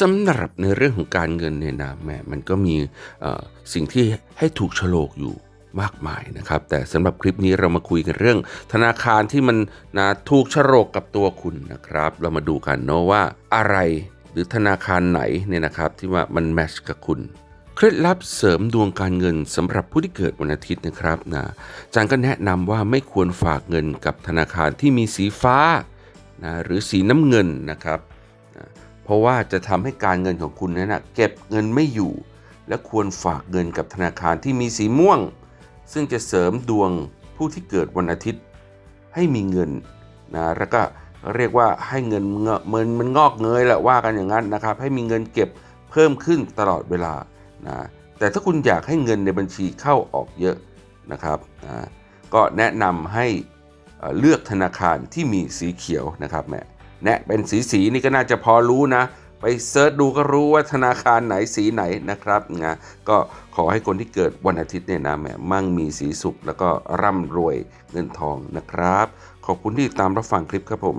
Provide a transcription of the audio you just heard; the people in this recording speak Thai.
สำหรับในเรื่องของการเงินเนี่ยนะแหมมันก็มีสิ่งที่ให้ถูกโฉลกอยู่มากมายนะครับ แต่สำหรับคลิปนี้เรามาคุยกันเรื่อง ธนาคารที่มันนะถูกโฉลกกับตัวคุณนะครับ เรามาดูกันเนาะว่าอะไรหรือธนาคารไหนเนี่ยนะครับที่ว่ามันแมชกับคุณเคล็ดลับเสริมดวงการเงินสำหรับผู้ที่เกิดวันอาทิตย์นะครับนะจารย์ก็แนะนำว่าไม่ควรฝากเงินกับธนาคารที่มีสีฟ้านะหรือสีน้ำเงินนะครับ เพราะว่าจะทำให้การเงินของคุณนั้นนะเก็บเงินไม่อยู่ และควรฝากเงินกับธนาคารที่มีสีม่วง ซึ่งจะเสริมดวงผู้ที่เกิดวันอาทิตย์ ให้มีเงินนะแล้วก็เรียกว่าให้เงินเงินมันงอกเงยแหละว่ากันอย่างนั้นนะครับ ให้มีเงินเก็บเพิ่มขึ้นตลอดเวลานะแต่ถ้าคุณอยากให้เงินในบัญชีเข้าออกเยอะนะครับนะก็แนะนำให้เลือกธนาคารที่มีสีเขียวนะครับแม่ นะเป็นสีสีนี่ก็น่าจะพอรู้นะ ไปเซิร์ชดูก็รู้ว่าธนาคารไหนสีไหนนะครับนะก็ขอให้คนที่เกิดวันอาทิตย์เนี่ยนะแหมมั่งมีสีสุขแล้วก็ร่ำรวยเงินทองนะครับ ขอบคุณที่ติดตามรับฟังคลิปครับผม